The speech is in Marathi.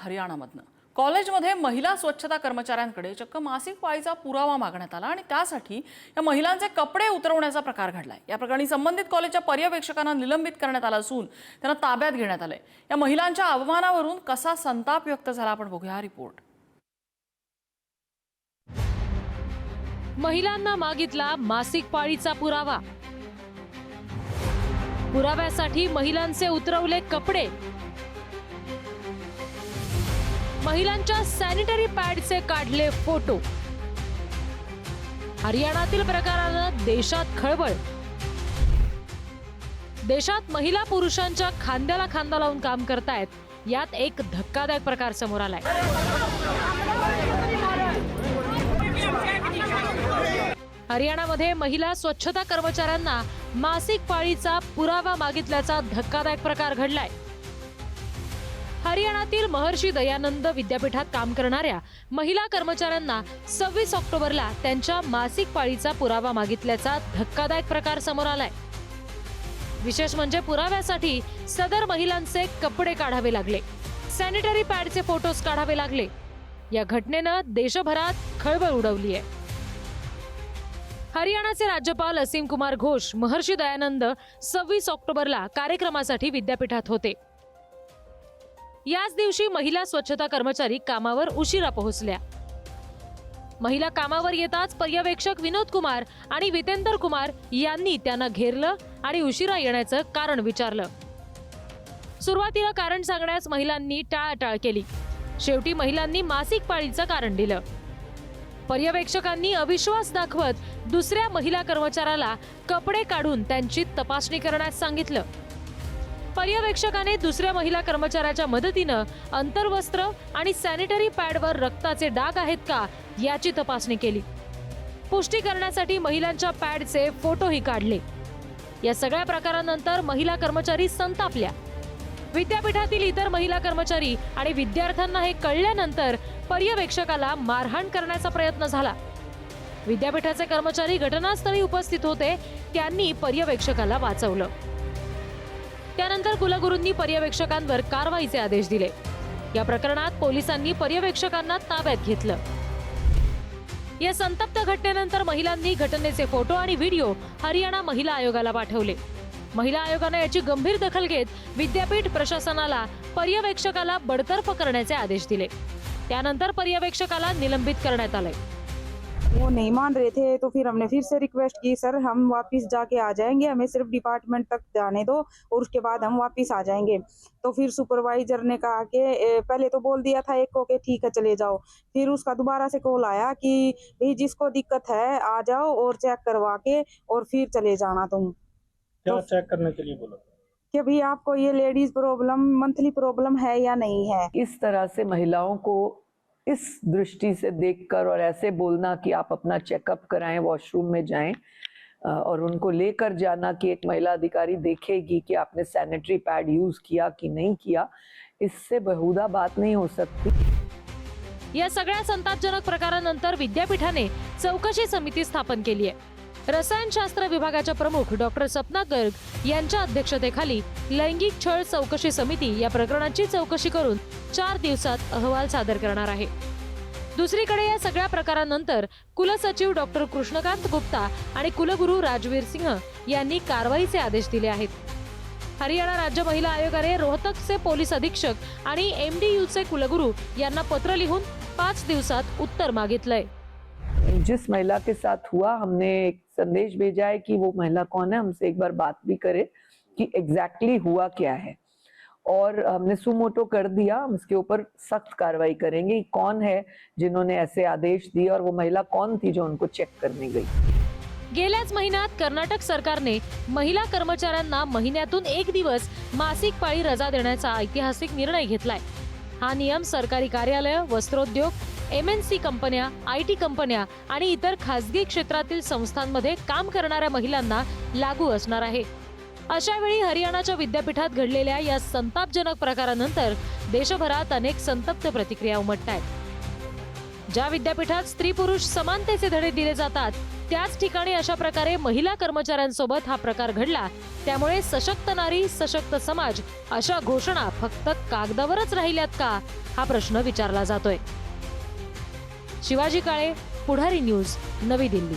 हरियाणामधनं. कॉलेजमध्ये महिला स्वच्छता कर्मचाऱ्यांकडे चक्क मासिक पाळीचा पुरावा मागण्यात आला आणि त्यासाठी या महिलांचे कपडे उतरवण्याचा प्रकार घडलाय. या प्रकरणी संबंधित कॉलेजच्या पर्यवेक्षकांना निलंबित करण्यात आलं असून त्यांना ताब्यात घेण्यात आलंय. या महिलांच्या अवमानावरून कसा संताप व्यक्त झाला आपण बघूया हा रिपोर्ट. महिलांना मागितला मासिक पाळीचा पुरावा. पुराव्यासाठी महिलांचे उतरवले कपडे. महिलांच्या सॅनिटरी पॅडचे काढले फोटो हरियाणातील प्रकारानं देशात खळबळ. देशात महिला पुरुषांच्या खांद्याला खांदा लावून काम करतायत. यात एक धक्कादायक प्रकार समोर आलाय. हरियाणामध्ये महिला स्वच्छता कर्मचाऱ्यांना मासिक पाळीचा पुरावा मागितल्याचा धक्कादायक प्रकार घडलाय. हरियाणातील महर्षी दयानंद विद्यापीठात काम करणाऱ्या महिला कर्मचाऱ्यांना सव्वीस ऑक्टोबरला त्यांच्या मासिक पाळीचा पुरावा मागितल्याचा धक्कादायक प्रकार समोर आलाय. विशेष म्हणजे पुराव्यासाठी सदर महिलांचे कपडे काढावे लागले. सॅनिटरी पॅडचे फोटोज काढावे लागले. या घटनेनं देशभरात खळबळ उडवली आहे हरियाणाचे राज्यपाल असीम कुमार घोष महर्षी दयानंद सव्वीस ऑक्टोबरला कार्यक्रमासाठी विद्यापीठात होते. याच दिवशी महिला स्वच्छता कर्मचारी कामावर उशिरा पोहोचल्या. महिला कामावर येताच पर्यवेक्षक विनोद कुमार आणि वितेंदर कुमार यांनी त्यांना घेरलं आणि उशिरा येण्याचं कारण विचारलं. सुरुवातीला कारण सांगण्यास महिलांनी टाळाटाळ केली. शेवटी महिलांनी मासिक पाळीचं कारण दिलं. पर्यवेक्षकांनी अविश्वास दाखवत दुसऱ्या महिला कर्मचाऱ्याला कपडे काढून त्यांची तपासणी करण्यास सांगितलं. पर्यवेक्षकाने दुसऱ्या महिला कर्मचाऱ्याच्या मदतीनं अंतर्वस्त्र आणि सॅनिटरी पॅडवर रक्ताचे डाग आहेत का याची तपासणी केली. पुष्टी करण्यासाठी महिलांच्या पॅडचे फोटोही काढले. या सगळ्या प्रकारानंतर महिला कर्मचारी संतापल्या. विद्यापीठातील इतर महिला कर्मचारी आणि विद्यार्थ्यांना हे कळल्यानंतर पर्यवेक्षकाला मारहाण करण्याचा प्रयत्न झाला. विद्यापीठाचे कर्मचारी घटनास्थळी उपस्थित होते त्यांनी पर्यवेक्षकाला वाचवलं. त्यानंतर कुलगुरूंनी पर्यवेक्षकांवर कारवाईचे आदेश दिले. या प्रकरणात पोलिसांनी पर्यवेक्षकांना ताब्यात घेतलं. या संतप्त घटनेनंतर महिलांनी घटनेचे फोटो आणि व्हिडिओ हरियाणा महिला आयोगाला पाठवले. महिला आयोगाने याची गंभीर दखल घेत विद्यापीठ प्रशासनाला पर्यवेक्षकाला बडतर्फ करण्याचे आदेश दिले. त्यानंतर पर्यवेक्षकाला निलंबित करण्यात आले वो नहीं मान रहे थे तो फिर हमने फिर से रिक्वेस्ट की सर हम वापस जाके आ जाएँगे हमें सिर्फ़ डिपार्टमेंट तक जाने दो और उसके बाद हम वापस आ जाएँगे। तो फिर सुपरवाइजर ने कहा कि पहले तो बोल दिया था एक को कि ठीक है चले जाओ। फिर उसका दोबारा से कॉल आया कि भाई जिसको दिक्कत है आ जाओ और चेक करवा के और फिर चले जाना तुम। क्या तो, चेक करने के लिए बोला? कि भाई आपको ये लेडीज़ प्रॉब्लम मंथली प्रॉब्लम है या नहीं है? इस तरह से महिलाओं को इस दृष्टि से देखकर और ऐसे बोलना कि आप अपना चेकअप कराएँ वॉशरूम में जाएँ और उनको लेकर जाना कि एक महिला अधिकारी देखेगी कि आपने सैनिटरी पैड यूज़ किया कि नहीं किया, इससे बहुधा बात नहीं हो सकती। या सगळ्या संतापजनक प्रकारानंतर विद्यापीठाने चौकशी समिती स्थापन केली आहे. रसायनशास्त्र विभागाच्या प्रमुख डॉक्टर सपना गर्ग यांच्या अध्यक्षतेखाली लैंगिक छळ चौकशी समिती या प्रकरणाची चौकशी करून चार दिवसात अहवाल सादर करणार आहे. दुसरीकडे या सगळ्या प्रकारानंतर कुलसचिव डॉक्टर कृष्णकांत गुप्ता आणि कुलगुरू राजवीर सिंह यांनी कारवाईचे आदेश दिले आहेत. हरियाणा राज्य महिला आयोगाने रोहतकचे पोलीस अधीक्षक आणि एमडीयूचे कुलगुरू यांना पत्र लिहून पाच दिवसात उत्तर मागितलंय. जिस महिला के साथ हुआ हमने एक संदेश भेजा है कि वो महिला कौन है हमसे एक बार बात भी करे कि एग्जैक्टली exactly हुआ क्या है। और हमने सुमोटो कर दिया हम इसके ऊपर सख्त कार्रवाई करेंगे कौन है जिन्होंने ऐसे आदेश दिए और वो महिला कौन थी जो उनको चेक करने गई। गेल्याच महिन्यात कर्नाटक सरकारने महिला कर्मचाऱ्यांना महिन्यातून एक दिवस मासिक पाळी रजा देण्याचा ऐतिहासिक निर्णय घेतलाय. हा नियम सरकारी कार्यालय वस्त्रोद्योग एम एन सी कंपन्या आय टी कंपन्या आणि इतर खासगी क्षेत्रातील संस्थांमध्ये काम करणाऱ्या महिलांना लागू असणार आहे. अशावेळी हरियाणाच्या विद्यापीठात घडलेल्या या संतापजनक प्रकारानंतर देशभरात अनेक संतप्त प्रतिक्रिया उमटत आहेत ज्या विद्यापीठात स्त्री पुरुष समानतेचे धडे दिले जातात त्याच ठिकाणी अशा प्रकारे महिला कर्मचाऱ्यांसोबत हा प्रकार घडला. त्यामुळे सशक्त नारी सशक्त समाज अशा घोषणा फक्त कागदावरच राहिल्यात का? हा प्रश्न विचारला जातोय. शिवाजी काळे पुढारी न्यूज नवी दिल्ली.